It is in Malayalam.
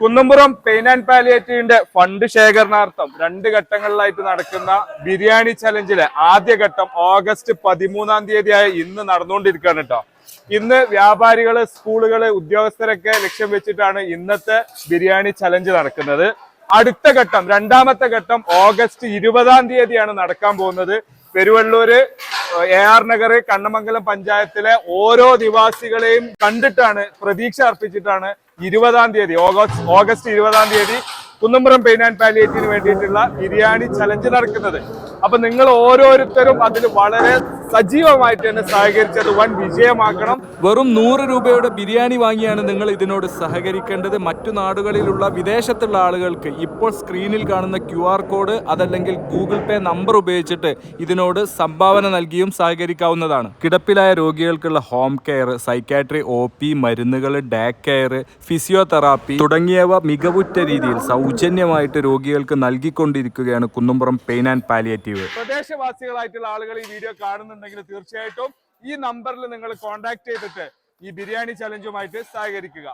കുന്നമ്പുറം പെയിൻ ആൻഡ് പാലിയേറ്റീവിന്റെ ഫണ്ട് ശേഖരണാർത്ഥം രണ്ട് ഘട്ടങ്ങളിലായിട്ട് നടക്കുന്ന ബിരിയാണി ചലഞ്ചിലെ ആദ്യ ഘട്ടം ഓഗസ്റ്റ് പതിമൂന്നാം തീയതിയായ ഇന്ന് നടന്നുകൊണ്ടിരിക്കുകയാണ് കേട്ടോ. ഇന്ന് വ്യാപാരികൾ സ്കൂളുകൾ ഉദ്യോഗസ്ഥരൊക്കെ ലക്ഷ്യം വെച്ചിട്ടാണ് ഇന്നത്തെ ബിരിയാണി ചലഞ്ച് നടക്കുന്നത്. അടുത്ത ഘട്ടം രണ്ടാമത്തെ ഘട്ടം ഓഗസ്റ്റ് ഇരുപതാം തീയതിയാണ് നടക്കാൻ പോകുന്നത്. പെരുവള്ളൂര് എ ആർ നഗർ കണ്ണമംഗലം പഞ്ചായത്തിലെ ഓരോ നിവാസികളെയും കണ്ടിട്ടാണ് പ്രതീക്ഷ അർപ്പിച്ചിട്ടാണ് ഇരുപതാം തീയതി ഓഗസ്റ്റ് ഓഗസ്റ്റ് ഇരുപതാം തീയതി കുന്നമ്പുറം പെയിൻ ആൻഡ് പാലിയേറ്റിന് വേണ്ടിയിട്ടുള്ള ബിരിയാണി ചലഞ്ച് നടക്കുന്നത്. അപ്പൊ നിങ്ങൾ ഓരോരുത്തരും അതിൽ വളരെ സജീവമായിട്ട് തന്നെ സഹകരിച്ചത് വൻ വിജയമാക്കണം. വെറും നൂറ് രൂപയുടെ ബിരിയാണി വാങ്ങിയാണ് നിങ്ങൾ ഇതിനോട് സഹകരിക്കേണ്ടത്. മറ്റു നാടുകളിലുള്ള വിദേശത്തുള്ള ആളുകൾക്ക് ഇപ്പോൾ സ്ക്രീനിൽ കാണുന്ന ക്യു ആർ കോഡ് അതല്ലെങ്കിൽ ഗൂഗിൾ പേ നമ്പർ ഉപയോഗിച്ചിട്ട് ഇതിനോട് സംഭാവന നൽകിയും സഹകരിക്കാവുന്നതാണ്. കിടപ്പിലായ രോഗികൾക്കുള്ള home care psychiatry O P മരുന്നുകൾ ഡേ കെയർ ഫിസിയോതെറാപ്പി തുടങ്ങിയവ മികവുറ്റ രീതിയിൽ സൗജന്യമായിട്ട് രോഗികൾക്ക് നൽകിക്കൊണ്ടിരിക്കുകയാണ് കുന്നുംപുറം പെയിൻ ആൻഡ് പാലിയേറ്റീവ്. പ്രദേശവാസികളായിട്ടുള്ള ആളുകൾ ഈ വീഡിയോ കാണുന്നുണ്ടെങ്കിൽ തീർച്ചയായിട്ടും ഈ നമ്പറിൽ നിങ്ങൾ കോൺടാക്ട് ചെയ്തിട്ട് ഈ ബിരിയാണി ചലഞ്ചുമായിട്ട് സഹകരിക്കുക.